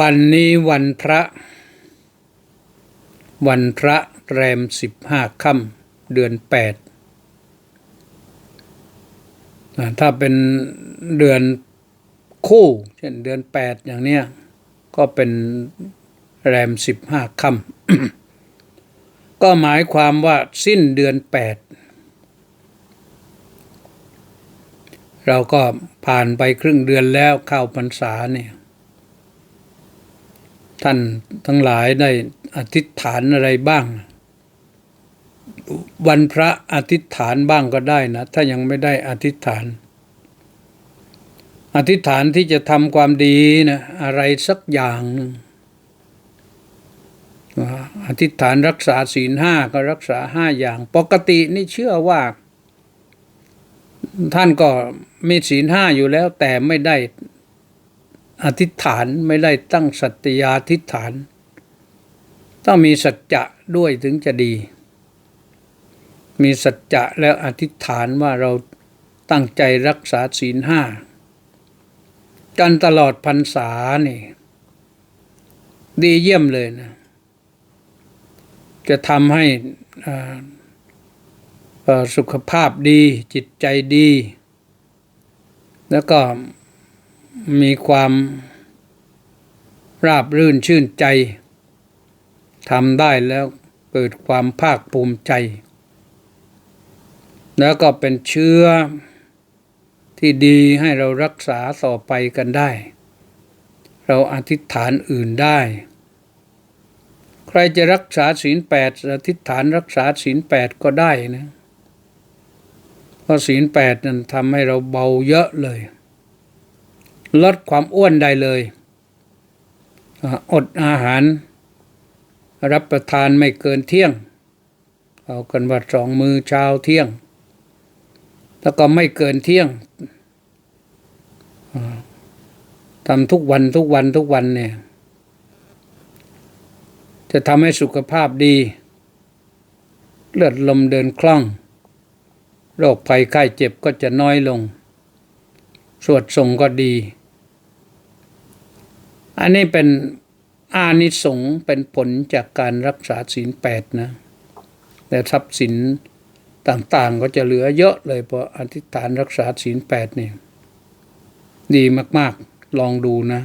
วันนี้วันพระ วันพระแรมสิบห้าค่ำเดือนแปดถ้าเป็นเดือนคู่ เช่นเดือนแปดอย่างเนี้ย ก็เป็นแรมสิบห้าค่ำก็หมายความว่าสิ้นเดือนแปดเราก็ผ่านไปครึ่งเดือนแล้วเข้าพรรษาเนี่ย ท่านทั้งหลายได้อธิษฐานอะไรบ้าง วันพระอธิษฐานบ้างก็ได้นะ ถ้ายังไม่ได้อธิษฐาน อธิษฐานที่จะทำความดีนะอะไรสักอย่าง อธิษฐานรักษาศีลห้าก็รักษาห้าอย่าง ปกตินี่เชื่อว่า ท่านก็มีศีลห้าอยู่แล้วแต่ไม่ได้ อธิษฐานไม่ได้ตั้งสัตยาธิษฐาน ต้องมีสัจจะด้วยถึงจะดี มีสัจจะแล้วอธิษฐานว่าเราตั้งใจรักษาศีลห้ากันตลอดพรรษานี่ ดีเยี่ยมเลยนะ จะทำให้สุขภาพดีจิตใจดี แล้วก็ มีความราบรื่นชื่นใจทำได้แล้วเกิดความภาคภูมิใจ แล้วก็เป็นเชื้อที่ดีให้เรารักษาต่อไปกันได้ เราอธิษฐานอื่นได้ ใครจะรักษาศีลแปดอธิษฐานรักษาศีลแปดก็ได้นะ เพราะศีลแปดนั้นทำให้เราเบาเยอะเลย ลดความอ้วนได้เลยอดอาหาร รับประทานไม่เกินเที่ยง เอากันว่าสองมือเช้าเที่ยง แล้วก็ไม่เกินเที่ยงทำทุกวันทุกวันทุกวันเนี่ย จะทำให้สุขภาพดี เลือดลมเดินคล่อง โรคภัยไข้เจ็บก็จะน้อยลง สวดส่งก็ดี อันนี้เป็นอานิสงส์เป็นผลจากการรักษาศีลแปดนะ แต่ทรัพย์สินต่างๆก็จะเหลือเยอะเลยเพราะอธิษฐานรักษาศีลแปดนี่ดีมากๆ ลองดูนะ